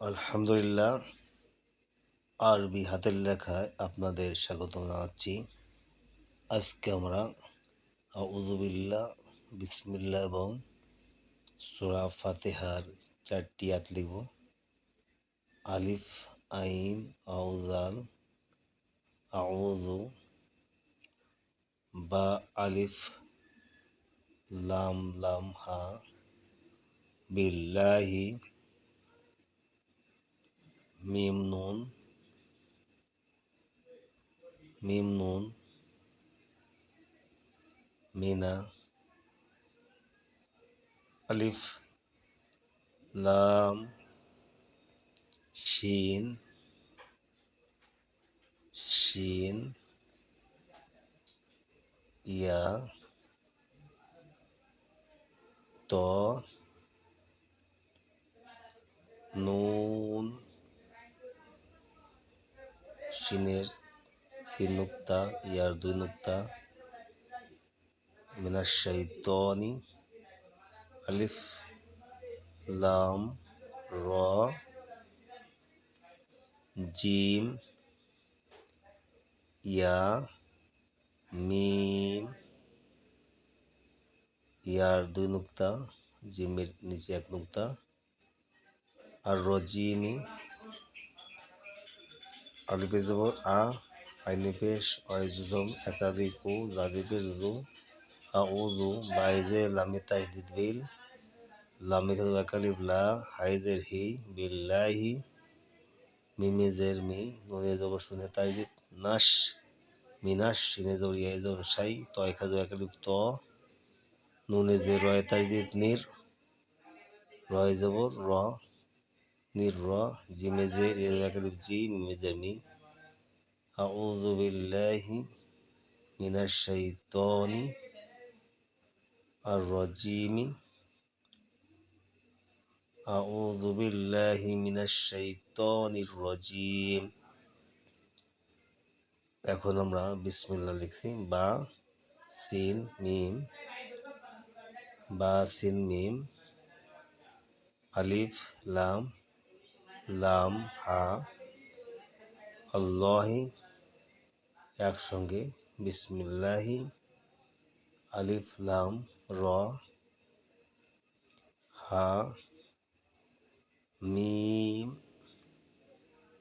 আলহামদুলিল্লাহ আরবি হাতের লেখায় আপনাদের স্বাগত জানাচ্ছি। আজকে আমরা আউজুবিল্লাহ বিসমিল্লা এবং সুরা ফাতেহার চারটি আত লিখব। আলিফ, আইন আউজাল আউজু বা, আলিফ, লাম লাম, হা, বিল্লাহি mim nun mim nun mina alif lam shin shin ya to nu শিনের তিন নুক্তা, ইয়ার দুই নুক্তা মিনার শৈতনি আলিফ, লাম, র, জিম, ইয়া, মিম, ইয়ার দুই নুক্তা, জিমের নিচে এক নুক্তা, আর রজিমি আলিপে জবর আ, আইনে পেশ অয়জুজম একাধিক ও জাদিপে জুজু আউজু বাইজে লামে তাজদিদ বিল, লামে একালিব লা, হাইজের হি, বিল্লাহি মিমিজের মি, নুনে জবর শুনে তাজদিদ, নাশ মিনাশ সিনে জবর ইয়াই জবর সাই, তয় খাদু একালিব ত নুনে যে রয় তাজদিদ নির, রয় জবর, র নির র জিমেজে একালিব জি মিমেজের মি আউযু বিল্লাহি মিনাশ আর আউযু বিল্লাহি মিনাশ শাইতানির রাজিম এখন আমরা বিসমিল্লাহ লিখছি, বা, সিন, মিম, বা, সিন, মিম, আলিফ, লাম লাম, হা, আল্লাহি, একসঙ্গে, বিসমিল্লাহি, আলিফ, লাম, র, হা, মিম,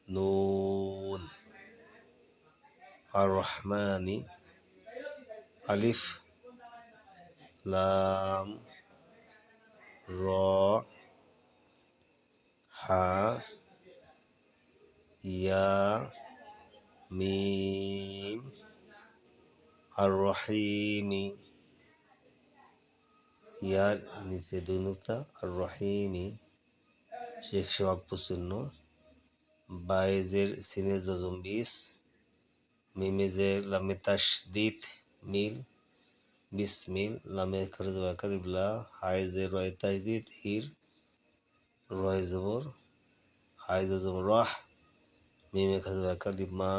নুন, আর রহমানি, আলিফ, লাম, র, হা ইয়া মিম আর রহিমি ইয়ার নিচে দুই নুক্তা আর রহিমি শেখ সেবাক প্রচন্ন বাইজের সিনে জজম বিস মিমেজের লামে তাসদিদ মিল বিসমিল লামে খরজ কারিবলা হাইজে রয় তাসদিদ হির রয় জবর হাইজ জবর রাহ মিমে খরজ কালিব মা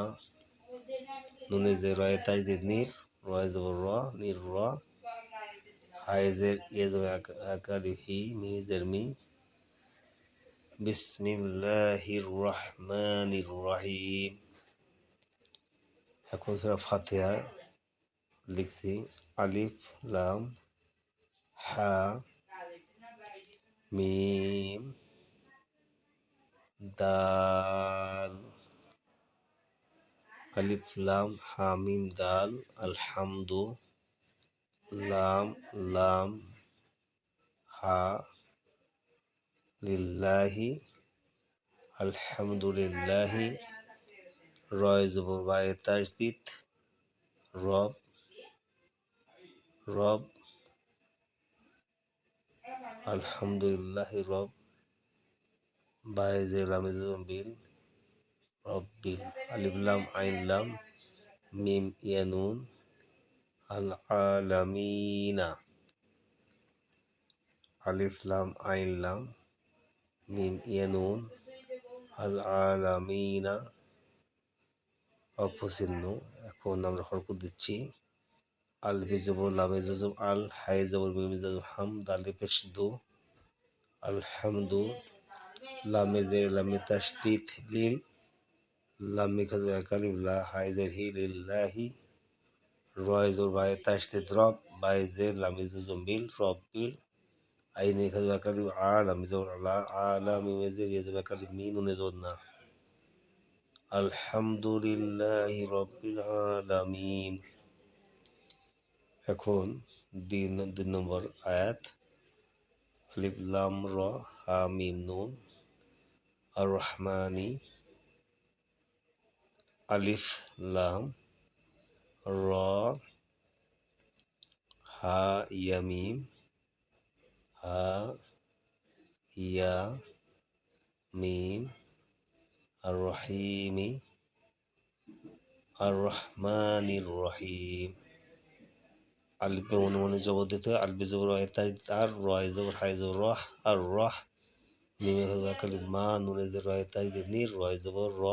নুনে যে রয় তাজদিদ নির রয় জবর র নির র হাইজের ইয়ে জবর কালিব হি মিজের মি বিসমিল্লাহির রহমানির রহিম এখন সুরা ফাতিহা লিখছি আলিফ লাম হা মিম দাল আলিফ, লাম, হামিম, দাল, আলহামদু, লাম লাম, হা, লিল্লাহি, আলহামদুলিল্লাহি, রয় জবর বায়ে তাজদিদ, রব রব, আলহামদুলিল্লাহ রব, বায়ে লামে বিল রব্বিল আলিফলাম আইনলাম মিম ইয়ানুন আল আলামিনা আলিফলাম আইনলাম মিম ইয়ানুন আল আলামিনা অপচিহ্ন এখন আমরা হরকত দিচ্ছি। আল বিজবর লামে জজব, আল হাই জবর, মিমি জজব, হাম, দালে পেশ, দু। আলহামদু, লামে জে, লামে তাসদিদ লিল। লামে খাজু একালিফ লা হাইজের হি লিল্লাহি রয় জোর বাই তাসদিদ রব বাই জে লামে জুজুম্বিল রব্বিল আইনে খাজু একালিফ আ লামে জোর লা আলা মিমে জে রিয়া জোর একালিফ মি নুনে জোর না আলহামদুলিল্লাহি রব্বিল আলামিন এখন দিন দুই নম্বর আয়াত আলিফ লাম র হা মিম নুন আর রহমানি আলিফ লাম র হা ইয়ামিম হা ইয়া মিম আর রহিমি আর রহমানির রহিম আলিফে মনে মনে জবর দিতে হয় আলবি জবর তাই আর রয় জবর হাই জবর রহ আর রহ মিমে কালি মা নুনে জের রয় তাই নির রয় জবর র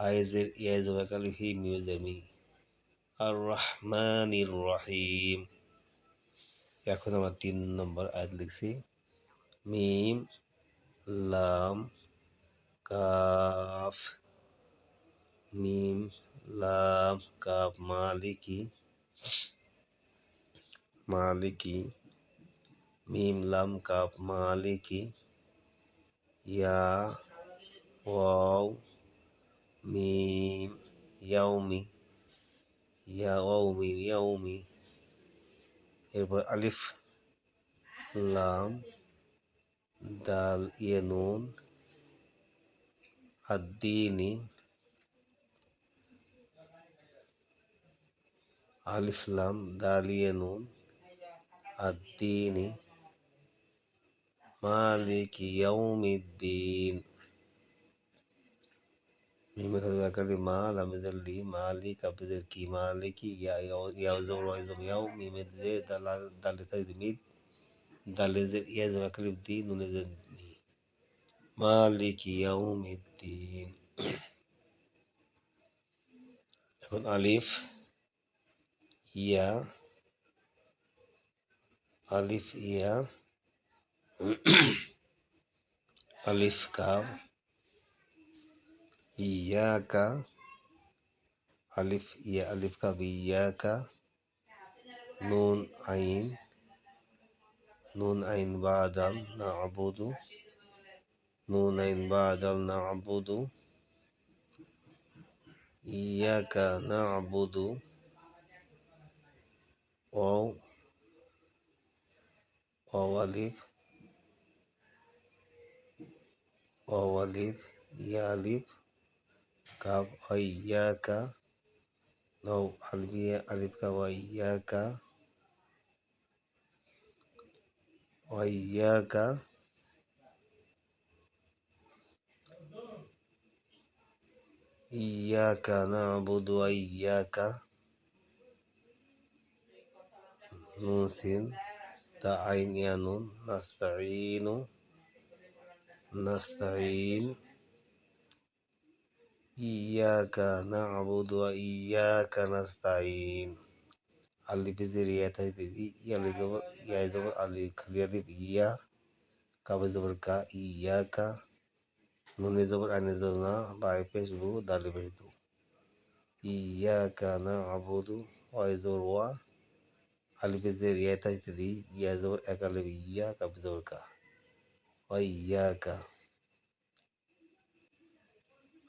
হাই জের ইয়াই জবর কালি হি মিউ জের মি আর রহমানির রহিম এখন আমার তিন নম্বর আয়াত লিখছি। মিম, লাম, কাফ। মিম, লাম, কাফ, মালিকি। মালিকি। মিম, লাম কাপ মালিকি। ইয়া, ওয়াও। মিম ইয়াউমি ইয়াউমি ইয়াউমি এরপর আলিফ লাম দাল ইয়ে নুন আদিনি আলিফ লাম দাল ইয়ে নুন আদিনি মালিক ইয়াউমিদ্দিন Mimi kadhalika maala mizalli maalika bizirki maaliki ya yauzul waizum yau mimi ze dalal dalil tadmid dalil ze ya zama kalib din nun ze maliki yaumiddin এখন আলিফ ইয়া আলিফ ইয়া আলিফ কাব إياك ألف يا ألف كاف إياك نون عين نون عين بعد نعبد نون عين بعد نعبد إياك نعبد أو أو ألف أو ألف يا ألف. ইয়ালিফ কাব ইয়াকা নৌ আলবিয়া আলিফ কাব ইয়াকা ইয়াকা ইয়াকা নাবুদু ইয়াকা নুসিন عين يا نون نستعين نستعين إياك نعبد وإياك نستعين اللي بزير يا تجديد يا اللي زبر يا زبر اللي خلي اللي بيا كاب زبر كا إياك نون زبر أن زبرنا باي بيش بو دالي بيش دو إياك نعبد وإي زبر وا اللي بزير يا تجديد يا زبر أك اللي بيا كاب زبر كا وإياك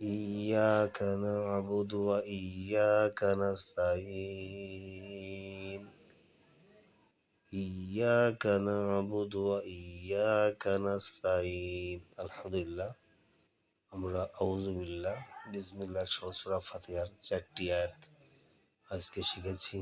إياك نعبد وإياك نستعين إياك نعبد وإياك نستعين الحمد لله আমরা আউজুবিল্লাহ বিসমিল্লাহ সহসুরা ফাতিহার চারটি আয়াত আজকে শিখেছি